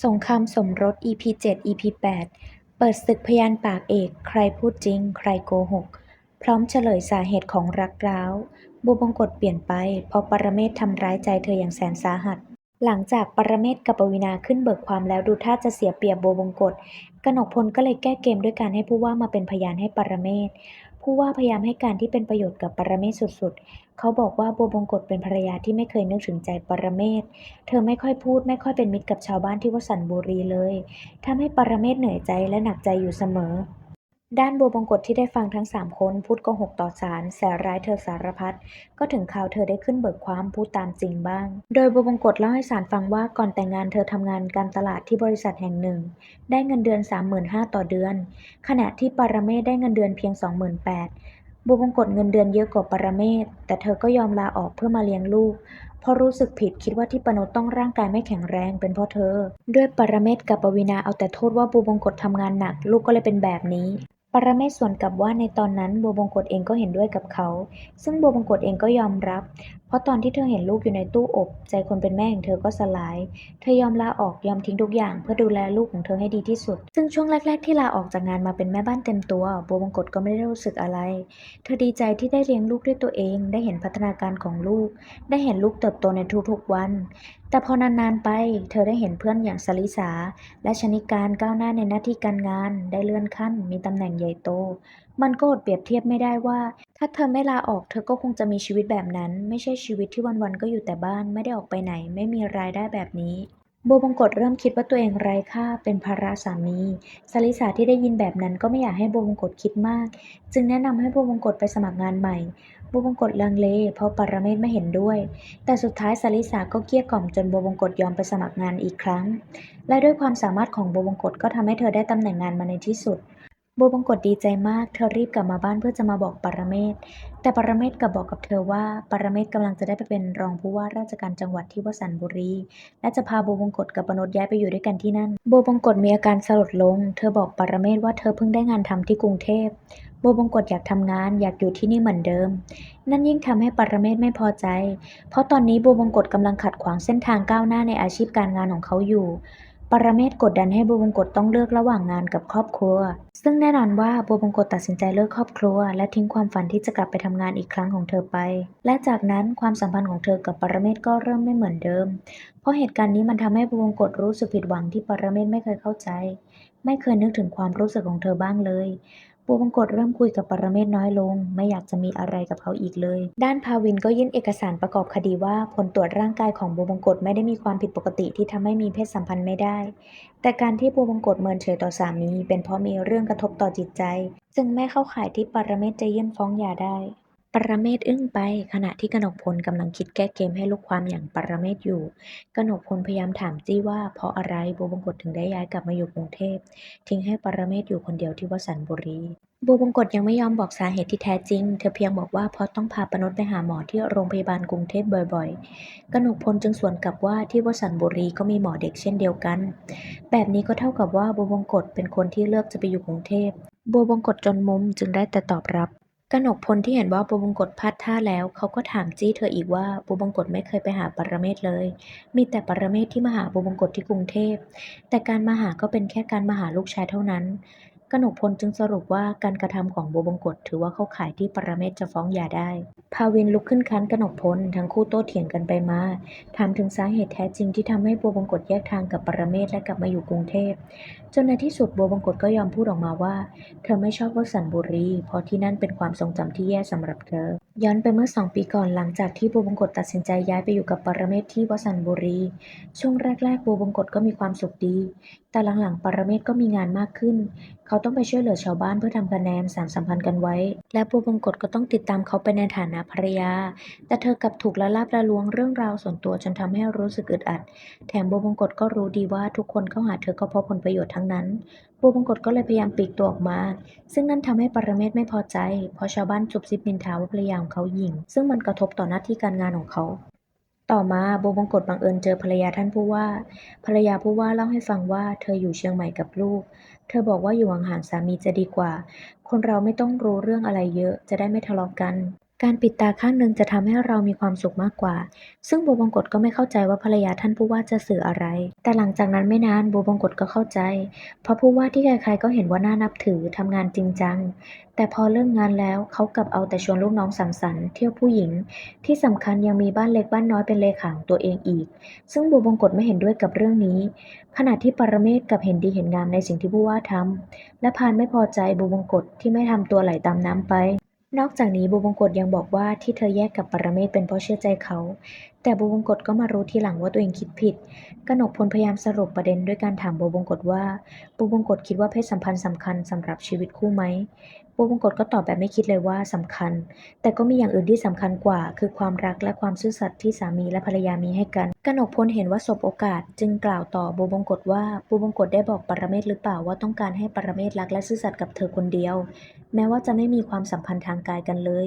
สงครามสมรส EP 7 EP 8 เปิดศึกพยานปากเอก ใครพูดจริง ใครโกหก พร้อมเฉลยสาเหตุของรักร้าวบัวบงกฎเปลี่ยนไป เพราะปรเมศทำร้ายใจเธออย่างแสนสาหัส หลังจากปรเมศกับปวีณาขึ้นเบิกความแล้วดูท่าจะเสียเปรียบบัวบงกฎกนกพลก็เลยแก้เกมด้วยการให้ผู้ว่ามาเป็นพยานให้ปรเมศ ผู้ว่าพยายามให้การที่เป็นประโยชน์กับปรเมศสุดๆ เขาบอกว่าบัวบงกฎเป็นภรรยาที่ไม่เคยนึกถึงใจปรเมศ เธอไม่ค่อยพูดไม่ค่อยเป็นมิตรกับชาวบ้านที่วสันบุรีเลยทำให้ปรเมศเหนื่อยใจและหนักใจอยู่เสมอ ด้านบัวบงกฎที่ได้ฟังทั้งสามคนพูดโกหกต่อศาลแสร้ายเธอสารพัดก็ถึงข่าวเธอได้ขึ้นเบิกความพูดตามจริงบ้าง โดยบัวบงกฎเล่าให้ศาลฟังว่าก่อนแต่งงานเธอทำงานการตลาดที่บริษัทแห่งหนึ่ง ได้เงินเดือน 35,000 ต่อเดือน ขณะที่ปรเมศได้เงินเดือนเพียง 28,000บัวบงกฎเงินเดือนเยอะกว่าปรเมศแต่เธอก็ยอมลาออกเพื่อมาเลี้ยงลูกเพราะรู้สึกผิดคิดว่าที่ปนดต้องร่างกายไม่แข็งแรงเป็นเพราะเธอ ด้วยปรเมศกับปวีณาเอาแต่โทษว่าบัวบงกฎทำงานหนัก ลูกก็เลยเป็นแบบนี้ ปรเมศสวนกลับว่าในตอนนั้นบัวบงกฎเองก็เห็นด้วยกับเขา ซึ่งบัวบงกฎเองก็ยอมรับ ราะตอนที่เธอเห็นลูกอยู่ในตู้อบ ใจคนเป็นแม่ของเธอก็สลาย เธอยอมลาออกยอมทิ้งทุกอย่างเพื่อดูแลลูกของเธอให้ดีที่สุด ซึ่งช่วงแรก ๆ ที่ลาออกจากงานมาเป็นแม่บ้านเต็มตัวบัวบงกฎก็ไม่ได้รู้สึกอะไร เธอดีใจที่ได้เลี้ยงลูกด้วยตัวเอง ได้เห็นพัฒนาการของลูก ได้เห็นลูกเติบโตในทุกๆวัน แต่พอนานๆไป เธอได้เห็นเพื่อนอย่างสลิสา และชนิการก้าวหน้าในหน้าที่การงาน ได้เลื่อนขั้น มีตำแหน่งใหญ่โต มันก็อดเปรียบเทียบไม่ได้ว่า ถ้าเธอไม่ลาออก เธอก็คงจะมีชีวิตแบบนั้น ไม่ใช่ชีวิตที่วันๆก็อยู่แต่บ้านไม่ได้ออกไปไหน ไม่มีรายได้แบบนี้โบบงกฎเริ่มคิดว่าตัวเองไร้ค่าเป็นภาระสามีสลิสาที่ได้ยินแบบนั้นก็ไม่อยากให้โบบงกฎคิดมาก จึงแนะนำให้โบบงกฎไปสมัครงานใหม่โบบงกฎลังเลเพราะปรเมศไม่เห็นด้วย แต่สุดท้ายสลิสาก็เกลี้ยกล่อมจนโบบงกฎยอมไปสมัครงานอีกครั้ง และด้วยความสามารถของโบบงกฎก็ทำให้เธอได้ตำแหน่งงานมาในที่สุด บัวบงกฎดีใจมาก เธอรีบกลับมาบ้านเพื่อจะมาบอกปรเมศ แต่ปรเมศกลับบอกกับเธอว่า ปรเมศกำลังจะได้ไปเป็นรองผู้ว่าราชการจังหวัดที่วสันบุรี และจะพาบัวบงกฎกับปนดย้ายไปอยู่ด้วยกันที่นั่น บัวบงกฎมีอาการสลดลง เธอบอกปรเมศว่าเธอเพิ่งได้งานทำที่กรุงเทพบัวบงกฎอยากทำงานอยากอยู่ที่นี่เหมือนเดิม นั่นยิ่งทำให้ปรเมศไม่พอใจ เพราะตอนนี้บัวบงกฎกำลังขัดขวางเส้นทางก้าวหน้าในอาชีพการงานของเขาอยู่ ปรเมศกดดันให้บวบงกฎต้องเลือกระหว่างงานกับครอบครัว ซึ่งแน่นอนว่าบวบงกฎตัดสินใจเลิกครอบครัว และทิ้งความฝันที่จะกลับไปทำงานอีกครั้งของเธอไป และจากนั้นความสัมพันธ์ของเธอกับปรเมศก็เริ่มไม่เหมือนเดิม เพราะเหตุการณ์นี้มันทำให้บวบงกฎรู้สึกผิดหวังที่ปรเมศไม่เคยเข้าใจ ไม่เคยนึกถึงความรู้สึกของเธอบ้างเลย บัวบงกฎเริ่มคุยกับปรเมศน้อยลง ไม่อยากจะมีอะไรกับเขาอีกเลย ด้านพาวินก็ยื่นเอกสารประกอบคดีว่าผลตรวจร่างกายของบัวบงกฎไม่ได้มีความผิดปกติที่ทำให้มีเพศสัมพันธ์ไม่ได้ แต่การที่บัวบงกฎเมินเฉยต่อสามี เป็นเพราะมีเรื่องกระทบต่อจิตใจ จึงไม่เข้าข่ายที่ปรเมศจะยื่นฟ้องหย่าได้ ปรเมศอึ้งไป ขณะที่กนกพลกำลังคิดแก้เกมให้ลูกความอย่างปรเมศอยู่ กนกพลพยายามถามจี้ว่าเพราะอะไรบัวบงกฎถึงได้ย้ายกลับมาอยู่กรุงเทพ ทิ้งให้ปรเมศอยู่คนเดียวที่วสันบุรีบัวบงกฎยังไม่ยอมบอกสาเหตุที่แท้จริง เธอเพียงบอกว่าเพราะต้องพาปนดไปหาหมอที่โรงพยาบาลกรุงเทพบ่อยๆ กนกพลจึงสวนกลับว่าที่วสันบุรีก็มีหมอเด็กเช่นเดียวกัน แบบนี้ก็เท่ากับว่าบัวบงกฎเป็นคนที่เลือกจะไปอยู่กรุงเทพบัวบงกฎจนมุมจึงได้แต่ตอบรับ กนกพลที่เห็นว่าบัวบงกฎพลาดท่าแล้ว เขาก็ถามจี้เธออีกว่าบัวบงกฎไม่เคยไปหาปรเมศเลย มีแต่ปรเมศที่มาหาบัวบงกฎที่กรุงเทพ แต่การมาหาก็เป็นแค่การมาหาลูกชายเท่านั้น กนกพลจึงสรุปว่าการกระทำของบัวบงกฎถือว่าเข้าข่ายที่ปรเมศจะฟ้องหย่าได้ ภาวินลุกขึ้นค้านกนกพลทั้งคู่โต้เถียงกันไปมา ถามถึงสาเหตุแท้จริงที่ทำให้บัวบงกฎแยกทางกับปรเมศและกลับมาอยู่กรุงเทพ จนในที่สุดบัวบงกฎก็ยอมพูดออกมาว่า เธอไม่ชอบวสันบุรี เพราะที่นั่นเป็นความทรงจำที่แย่สำหรับเธอ ย้อนไปเมื่อสองปีก่อนหลังจากที่บัวบงกฎตัดสินใจย้ายไปอยู่กับปรเมศที่วสันบุรี ช่วงแรกๆบัวบงกฎก็มีความสุขดี แต่หลังๆ ปรเมศก็มีงานมากขึ้น เขาต้องไปช่วยเหลือชาวบ้านเพื่อทำคะแนนสานสัมพันธ์กันไว้ และบัวบงกฎก็ต้องติดตามเขาไปในฐานะภรรยา แต่เธอกลับถูกละลาบละลวงเรื่องราวส่วนตัวจนทำให้รู้สึกอึดอัด แถมบัวบงกฎก็รู้ดีว่าทุกคนเข้าหาเธอก็เพราะผลประโยชน์ทั้งนั้น บัวบงกฎก็เลยพยายามปลีกตัวออกมา ซึ่งนั่นทำให้ปรเมศไม่พอใจ เพราะชาวบ้านจุบซิบนินทาว่าภรรยาของเขาหญิง ซึ่งมันกระทบต่อหน้าที่การงานของเขา ต่อมาโบบงกฎบังเอิญเจอภรรยาท่านผู้ว่า ภรรยาผู้ว่าเล่าให้ฟังว่าเธออยู่เชียงใหม่กับลูก เธอบอกว่าอยู่ห่างๆสามีจะดีกว่า คนเราไม่ต้องรู้เรื่องอะไรเยอะ จะได้ไม่ทะเลาะกัน การปิดตาข้างหนึ่งจะทำให้เรามีความสุขมากกว่า ซึ่งบัวบงกฎก็ไม่เข้าใจว่าภรรยาท่านผู้ว่าจะสื่ออะไร แต่หลังจากนั้นไม่นานบัวบงกฎก็เข้าใจ เพราะผู้ว่าที่ใครๆก็เห็นว่าน่านับถือทำงานจริงจัง แต่พอเลิกงานแล้วเขากลับเอาแต่ชวนลูกน้องสังสรรค์เที่ยวผู้หญิง ที่สำคัญยังมีบ้านเล็กบ้านน้อยเป็นเลขาของตัวเองอีก ซึ่งบัวบงกฎไม่เห็นด้วยกับเรื่องนี้ ขณะที่ปรเมศกับเห็นดีเห็นงามในสิ่งที่ผู้ว่าทำและพานไม่พอใจบูบงกฎที่ไม่ทำตัวไหลตามน้ำไป นอกจากนี้บูบงกฎยังบอกว่าที่เธอแยกกับปรเมศเป็นเพราะเชื่อใจเขา แต่บูบงกฎก็มารู้ทีหลังว่าตัวเองคิดผิด กนกพลพยายามสรุปประเด็นด้วยการถามบูบงกฎว่าบูบงกฎคิดว่าเพศสัมพันธ์สำคัญสำหรับชีวิตคู่ไหมบูบงกฎก็ตอบแบบไม่คิดเลยว่าสำคัญ แต่ก็มีอย่างอื่นที่สำคัญกว่า คือความรักและความซื่อสัตย์ที่สามีและภรรยามีให้กัน กนกพลเห็นว่าสบโอกาส จึงกล่าวต่อบูบงกฎว่าบูบงกฎได้บอกปรเมศหรือเปล่าว่าต้องการให้ปรเมศรักและซื่อสัตย์กับเธอคนเดียว แม้ว่าจะไม่มีความสัมพันธ์ทางกายกันเลย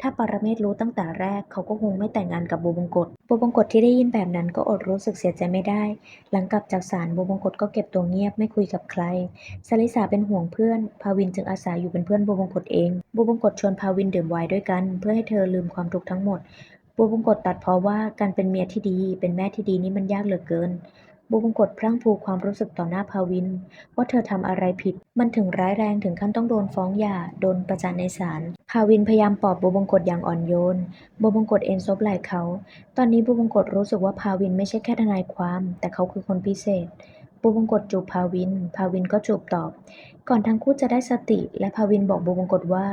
ถ้าปรเมศรู้ตั้งแต่แรกเขาก็คงไม่แต่งงานกับบูบงกฎบูบงกฎที่ได้ยินแบบนั้นก็อดรู้สึกเสียใจไม่ได้ หลังกลับจากศาลบูบงกฎก็เก็บตัวเงียบไม่คุยกับใครสลิสาเป็นห่วงเพื่อนพาวินจึงอาศัยอยู่เป็นเพื่อนบูบงกฎเองบูบงกฎชวนพาวินดื่มไวน์ด้วยกัน เพื่อให้เธอลืมความทุกข์ทั้งหมดบูบงกฎตัดเพราะว่าการเป็นเมียที่ดี เป็นแม่ที่ดีนี่มันยากเหลือเกินบูบงกฎพรั่งพรูความรู้สึกต่อหน้าพาวิน ว่าเธอทำอะไรผิด มันถึงร้ายแรงถึงขั้นต้องโดนฟ้องหย่า โดนประจานในศาล พาวินพยายามปลอบบูบงกฎอย่างอ่อนโยนบูบงกฎเอ็นซบไหล่เขา ตอนนี้บูบงกฎรู้สึกว่าพาวินไม่ใช่แค่ทนายความ แต่เขาคือคนพิเศษบูบงกฎจูบพาวินพาวินก็จูบตอบ ก่อนทั้งคู่จะได้สติ และพาวินบอกบูบงกฎว่า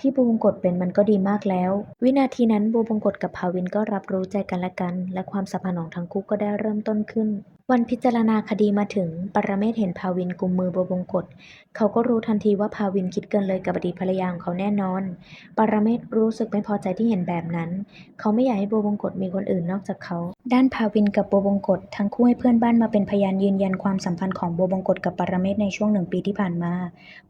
ที่บูบงกฎเป็นมันก็ดีมากแล้ว วินาทีนั้นบูบงกฎกับพาวินก็รับรู้ใจกันและกัน และความสัมพันธ์ของทั้งคู่ก็ได้เริ่มต้นขึ้น วันพิจารณาคดีมาถึง ปรเมศเห็นพาวินกุมมือบูบงกฎเขาก็รู้ทันทีว่าพาวินคิดเกินเลยกับอดีตภรรยาของเขาแน่นอน ปรเมศรู้สึกไม่พอใจที่เห็นแบบนั้น เขาไม่อยากให้โบบงกฎมีคนอื่นนอกจากเขา ด้านพาวินกับโบบงกฎทั้งคู่ให้เพื่อนบ้านมาเป็นพยานยืนยันความสัมพันธ์ของโบบงกฎกับปรเมศในช่วงหนึ่งปีที่ผ่านมา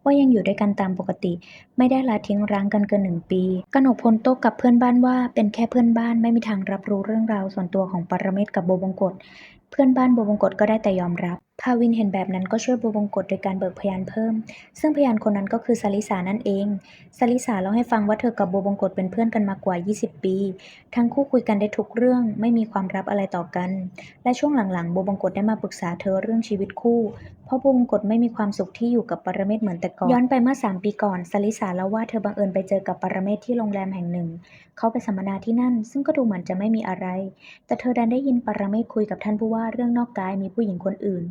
ว่ายังอยู่ด้วยกันตามปกติ ไม่ได้ละทิ้งร้างกันเกินหนึ่งปีกนกพลโต้กับเพื่อนบ้านว่า เป็นแค่เพื่อนบ้านไม่มีทางรับรู้เรื่องราวส่วนตัวของปรเมศกับโบบงกฎ เพื่อนบ้านโบบงกตก็ได้แต่ยอมรับ พาวินเห็นแบบนั้นก็ช่วยโบบงกฎโดยการเบิกพยานเพิ่ม ซึ่งพยานคนนั้นก็คือสลิสานั่นเองสลิสาเล่าให้ฟังว่าเธอกับโบบงกฎเป็นเพื่อนกันมากว่า 20 ปี ทั้งคู่คุยกันได้ทุกเรื่องไม่มีความลับอะไรต่อกัน และช่วงหลังๆโบบงกฎได้มาปรึกษาเธอเรื่องชีวิตคู่ เพราะโบบงกฎไม่มีความสุขที่อยู่กับปรเมศเหมือนแต่ก่อน ย้อนไปเมื่อ 3 ปีก่อนสลิสาเล่าว่าเธอบังเอิญไปเจอกับปรเมศที่โรงแรมแห่งหนึ่ง เขาไปสัมมนาที่นั่น ซึ่งก็ดูเหมือนจะไม่มีอะไร แต่เธอดันได้ยินปรเมศคุยกับท่านผู้ว่าเรื่องนอกกายมีผู้หญิงคนอื่น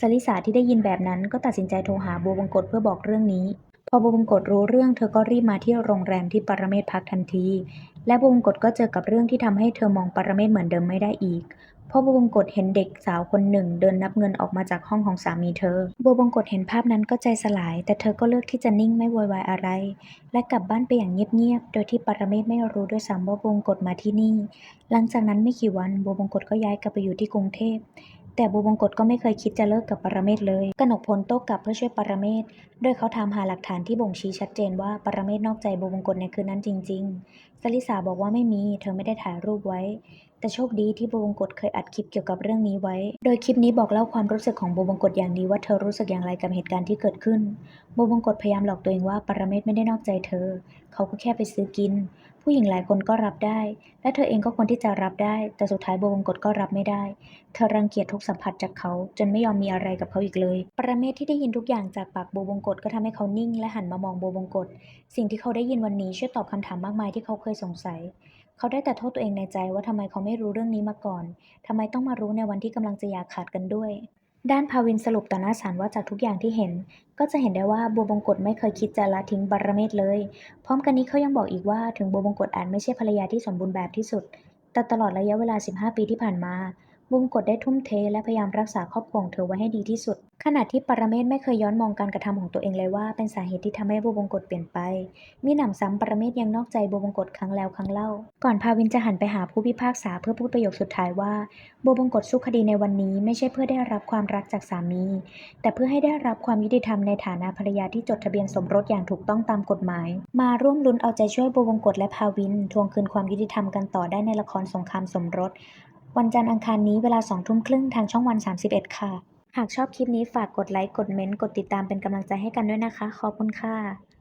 สลิสาที่ได้ยินแบบนั้นก็ตัดสินใจโทรหาบัวบงกฎเพื่อบอกเรื่องนี้ พอบัวบงกฎรู้เรื่องเธอก็รีบมาที่โรงแรมที่ปรเมศพักทันที และบัวบงกฎก็เจอกับเรื่องที่ทำให้เธอมองปรเมศเหมือนเดิมไม่ได้อีกพราะบัวบงกฎเห็นเด็กสาวคนหนึ่ง เดินนับเงินออกมาจากห้องของสามีเธอ บัวบงกฎเห็นภาพนั้นก็ใจสลาย แต่เธอก็เลือกที่จะนิ่งไม่โวยวายอะไร และกลับบ้านไปอย่างเงียบๆ โดยที่ปรเมศไม่รู้ด้วยซ้ำว่าบัวบงกฎมาที่นี่ หลังจากนั้นไม่กี่วันบัวบงกฎก็ย้ายกลับไปอยู่ที่กรุงเทพ แต่บูบงกฎก็ไม่เคยคิดจะเลิกกับปรเมศเลย กนกพลโต้กลับเพื่อช่วยปรเมศโดยเขาถามหาหลักฐานที่บ่งชี้ชัดเจนว่าปรเมศนอกใจบูบงกฎในคืนนั้นจริง ๆ สลิสาบอกว่าไม่มี เธอไม่ได้ถ่ายรูปไว้ แต่โชคดีที่บูบงกฎเคยอัดคลิปเกี่ยวกับเรื่องนี้ไว้ โดยคลิปนี้บอกเล่าความรู้สึกของบูบงกฎอย่างดีว่าเธอรู้สึกอย่างไรกับเหตุการณ์ที่เกิดขึ้นบูบงกฎพยายามหลอกตัวเองว่าปรเมศไม่ได้นอกใจเธอ เขาก็แค่ไปซื้อกิน ผู้หญิงหลายคนก็รับได้ และเธอเองก็ควรที่จะรับได้ แต่สุดท้ายโบบงกฎก็รับไม่ได้ เธอรังเกียจทุกสัมผัสจากเขา จนไม่ยอมมีอะไรกับเขาอีกเลย ปรเมศที่ได้ยินทุกอย่างจากปากโบบงกฎก็ทำให้เขานิ่ง และหันมามองโบบงกฎสิ่งที่เขาได้ยินวันนี้ช่วยตอบคำถามมากมายที่เขาเคยสงสัย เขาได้แต่โทษตัวเองในใจว่าทำไมเขาไม่รู้เรื่องนี้มาก่อนทำไมต้องมารู้ในวันที่กำลังจะอยากขาดกันด้วย ด้านภาวินสรุปต่อหน้าศาลว่าจากทุกอย่างที่เห็น ก็จะเห็นได้ว่าบัวบงกฎไม่เคยคิดจะละทิ้งบารเมศเลย พร้อมกันนี้เขายังบอกอีกว่าถึงบัวบงกฎอาจไม่ใช่ภรรยาที่สมบูรณ์แบบที่สุด แต่ตลอดระยะเวลา 15 ปีที่ผ่านมา บัวบงกฎได้ทุ่มเทและพยายามรักษาครอบครัวของเธอไว้ให้ดีที่สุด ขณะที่ปรเมศไม่เคยย้อนมองการกระทำของตัวเองเลยว่าเป็นสาเหตุที่ทำให้บัวบงกฎเปลี่ยนไป มีหนำซ้ำปรเมศยังนอกใจบัวบงกฎครั้งแล้วครั้งเล่า ก่อนภาวินจะหันไปหาผู้พิพากษาเพื่อพูดประโยคสุดท้ายว่าบัวบงกฎสู้คดีในวันนี้ไม่ใช่เพื่อได้รับความรักจากสามี แต่เพื่อให้ได้รับความยุติธรรมในฐานะภรรยาที่จดทะเบียนสมรสอย่างถูกต้องตามกฎหมาย มาร่วมลุ้นเอาใจช่วยบัวบงกฎและภาวินทวงคืนความยุติธรรมกันต่อได้ในละครสงครามสมรส วันจันทร์อังคารนี้เวลาสองทุ่มครึ่งทางช่องวัน 31 ค่ะ หากชอบคลิปนี้ฝากกดไลค์ กดเมนต์ กดติดตามเป็นกำลังใจให้กันด้วยนะคะ ขอบคุณค่ะ